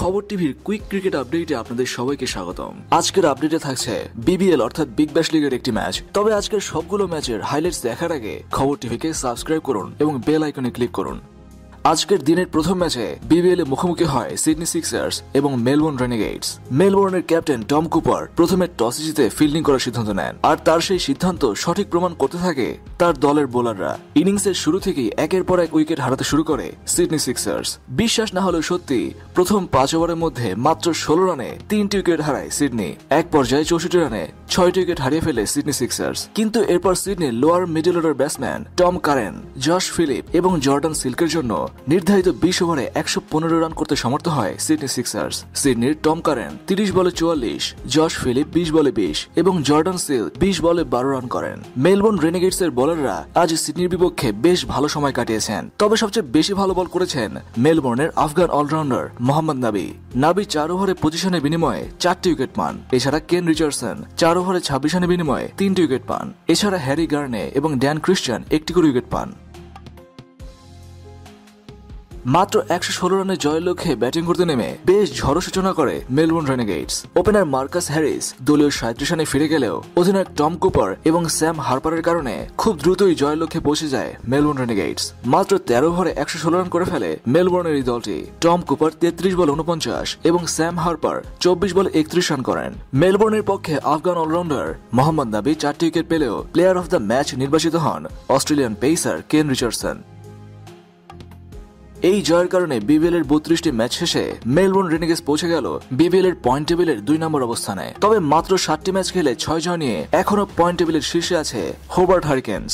খবর টিভির quick cricket আপডেটে আপনাদের সবাইকে স্বাগতম। আজকের আপডেটে থাকছে বিবিএল অর্থাৎ বিগ ব্যাশ লিগের একটি ম্যাচ। তবে আজকের সবগুলো ম্যাচের হাইলাইটস দেখার আগে খবর টিভিকে সাবস্ক্রাইব করুন এবং বেল আইকনে ক্লিক করুন। আজকের দিনের প্রথম ম্যাচে বিবিএল এ মুখোমুখি হয় সিডনি সিক্সার্স এবং মেলবোর্ন রেনিগেটস মেলবোর্নের ক্যাপ্টেন টম কুপার প্রথমে টসে জিতে ফিল্ডিং করার সিদ্ধান্ত নেন, আর তার সেই সিদ্ধান্ত সঠিক প্রমাণ করতে থাকে তার দলের বোলাররা। ইনিংসের শুরু থেকেই একের পর এক উইকেট হারাতে শুরু করে সিডনি সিক্সার্স। বিশ্বাস না হলেও সত্যি, প্রথম পাঁচ ওভারের মধ্যে মাত্র ষোলো রানে তিনটি উইকেট হারায় সিডনি। এক পর্যায়ে চৌষট্টি রানে ছয়টি উইকেট হারিয়ে ফেলে সিডনি সিক্সার্স কিন্তু এরপর Sydney lower middle order batsman Tom Curran Josh Philippe এবং জর্ডান সিল্কের জন্য নির্ধারিত বিশ ওভারে একশো পনেরো রান করতে সমর্থ হয় সিডনি সিক্সার্স সিডনির টম কারেন তিরিশ বলে চুয়াল্লিশ জশ ফিলিপ বিশ বলে বিশ এবং জর্ডান সিল বিশ বলে বারো রান করেন। মেলবোর্ন রেনিগেটস এর বোলাররা আজ সিডনির বিপক্ষে বেশ ভালো সময় কাটিয়েছেন। তবে সবচেয়ে বেশি ভালো বল করেছেন মেলবোর্নের আফগান অলরাউন্ডার মোহাম্মদ নাবি। নাবি চার ওভারে পজিশনের বিনিময়ে চারটি উইকেট পান। এছাড়া কেন রিচার্ডসন চার ওভারে ছাব্বিশ রানের বিনিময়ে তিনটি উইকেট পান। এছাড়া হ্যারি গার্নে এবং ড্যান ক্রিশ্চিয়ান একটি করে উইকেট পান। মাত্র একশো ষোলো রানের জয়ের লক্ষ্যে ব্যাটিং করতে নেমে বেশ ঝড় সূচনা করে Melbourne Renegades opener Marcus Harris দলীয় সাঁত্রিশ রানে ফিরে গেলেও অধিনায়ক টম কুপার এবং স্যাম হারপারের কারণে খুব দ্রুতই জয়ের লক্ষ্যে পৌঁছে যায় মেলবোর্ন রেনেগেটস মাত্র তেরো ওভারে একশো ষোলো রান করে ফেলে মেলবোর্নের এই দলটি। টম কুপার তেত্রিশ বল উনপঞ্চাশ এবং স্যাম হারপার চব্বিশ বলে একত্রিশ রান করেন। মেলবোর্নের পক্ষে আফগান অলরাউন্ডার মোহাম্মদ নাবি চারটি উইকেট পেলেও প্লেয়ার অফ দ্য ম্যাচ নির্বাচিত হন। Australian pacer Kane Richardson. এই জয়ের কারণে বিবিএল এর বত্রিশটি ম্যাচ শেষে মেলবোর্ন রেনিগেস পৌঁছে গেল বিবিএল এর পয়েন্ট টেবিলের দুই নম্বর অবস্থানে। তবে মাত্র সাতটি ম্যাচ খেলে ছয় জয় নিয়ে এখনও পয়েন্ট টেবিলের শীর্ষে আছে হোবার্ট হারিকেন্স